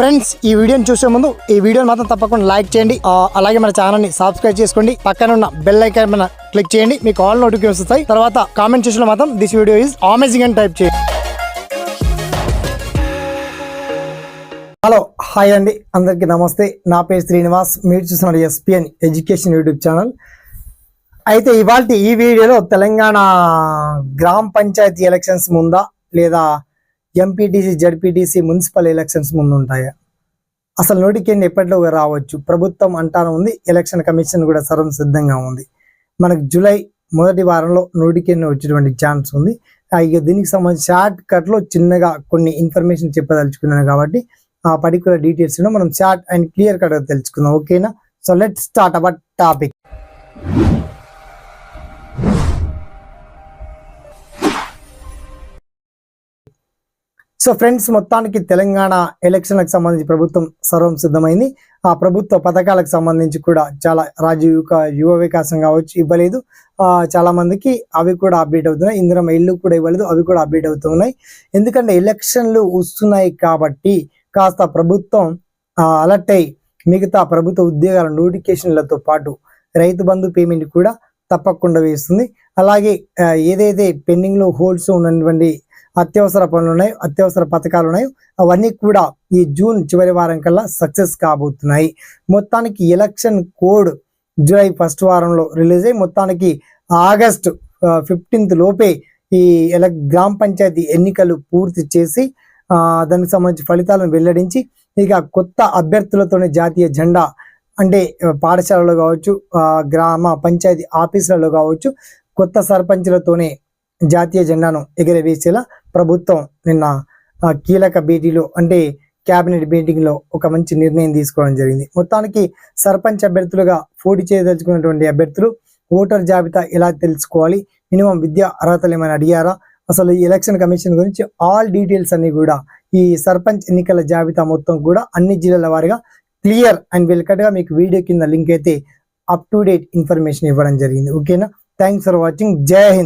Friends ఈ వీడియోని చూసే ముందు ఈ వీడియోని మాత్రం తప్పకుండా లైక్ చేయండి. అలాగే మన ఛానల్ని సబ్స్క్రైబ్ చేసుకోండి. పక్కన ఉన్న బెల్ ఐకాన్ మన క్లిక్ చేయండి. మీకు ఆల్ నోటిఫికేషన్ వస్తాయి. తర్వాత కామెంట్ చేసిన మాత్రం దిస్ వీడియో ఈజ్ అమేజింగ్ అని టైప్ చేయండి. హలో హాయ్ అండి. అందరికీ నమస్తే. నా పేరు శ్రీనివాస్. మీరు చూస్తున్నారు ఎస్పిఎన్ ఎడ్యుకేషన్ యూట్యూబ్ ఛానల్ అయితే ఇవాళ ఈ వీడియోలో తెలంగాణ గ్రామ పంచాయతీ ఎలక్షన్స్ ముందా లేదా ఎంపీటీసీ జడ్పీటీసీ మున్సిపల్ ఎలక్షన్స్ ముందు ఉంటాయా అసలు నోటికేషన్ ఎప్పట్లో రావచ్చు? ప్రభుత్వం అంటానే ఉంది ఎలక్షన్ కమిషన్ కూడా సర్వం సిద్ధంగా ఉంది. మనకు జూలై మొదటి వారంలో నోటికేషన్ వచ్చేటువంటి ఛాన్స్ ఉంది. ఇక దీనికి సంబంధించి షార్ట్ కట్లో చిన్నగా కొన్ని ఇన్ఫర్మేషన్ చెప్పదలుచుకున్నాను కాబట్టి ఆ పర్టికులర్ డీటెయిల్స్ మనం షార్ట్ అండ్ క్లియర్ కట్గా తెలుసుకుందాం. ఓకేనా? So let start our topic so friends మొత్తానికి తెలంగాణ ఎలక్షన్లకు సంబంధించి ప్రభుత్వం సర్వం సిద్ధమైంది. ఆ ప్రభుత్వ పథకాలకు సంబంధించి కూడా చాలా రాజీవిక యువ వికాసం కావచ్చు ఇవ్వలేదు. చాలా మందికి అవి కూడా అప్డేట్ అవుతున్నాయి. ఇందిరం ఇల్లు కూడా ఇవ్వలేదు. అవి కూడా అప్డేట్ అవుతున్నాయి ఎందుకంటే ఎలక్షన్లు వస్తున్నాయి కాబట్టి కాస్త ప్రభుత్వం అలర్ట్ అయి మిగతా ప్రభుత్వ ఉద్యోగాల నోటిఫికేషన్లతో పాటు రైతు బంధు పేమెంట్ కూడా తప్పకుండా వేస్తుంది. అలాగే ఏదైతే పెండింగ్లో హోల్డ్స్ ఉన్నటువంటి అత్యవసర పనులు ఉన్నాయి అత్యవసర పథకాలు ఉన్నాయి అవన్నీ కూడా ఈ జూన్ చివరి వారం కల్లా సక్సెస్ కాబోతున్నాయి. మొత్తానికి ఎలక్షన్ కోడ్ జూలై ఫస్ట్ వారంలో రిలీజ్ అయ్యి మొత్తానికి ఆగస్ట్ ఫిఫ్టీన్త్ లోపే ఈ ఎల గ్రామ పంచాయతీ ఎన్నికలు పూర్తి చేసి దానికి సంబంధించి ఫలితాలను వెల్లడించి ఇక కొత్త అభ్యర్థులతోనే జాతీయ జెండా అంటే పాఠశాలలో కావచ్చు గ్రామ పంచాయతీ ఆఫీసులలో కావచ్చు కొత్త సర్పంచులతోనే జాతీయ జెండాను ఎగరవేసేలా ప్రభుత్వం నిన్న కీలక భేటీలో అంటే కేబినెట్ మీటింగ్లో ఒక మంచి నిర్ణయం తీసుకోవడం జరిగింది. మొత్తానికి సర్పంచ్ అభ్యర్థులుగా పోటీ చేయదలుచుకున్నటువంటి అభ్యర్థులు ఓటర్ జాబితా ఎలా తెలుసుకోవాలి? మినిమం విద్యా అర్హతలు ఏమైనా అడిగారా? అసలు ఈ ఎలక్షన్ కమిషన్ గురించి ఆల్ డీటెయిల్స్ అన్ని కూడా ఈ సర్పంచ్ ఎన్నికల జాబితా మొత్తం కూడా అన్ని జిల్లాల వారిగా క్లియర్ అండ్ వెల్కట్గా మీకు వీడియో కింద లింక్ అయితే అప్ టు డేట్ ఇన్ఫర్మేషన్ ఇవ్వడం జరిగింది. ఓకేనా? Thanks for watching. జై హింద్.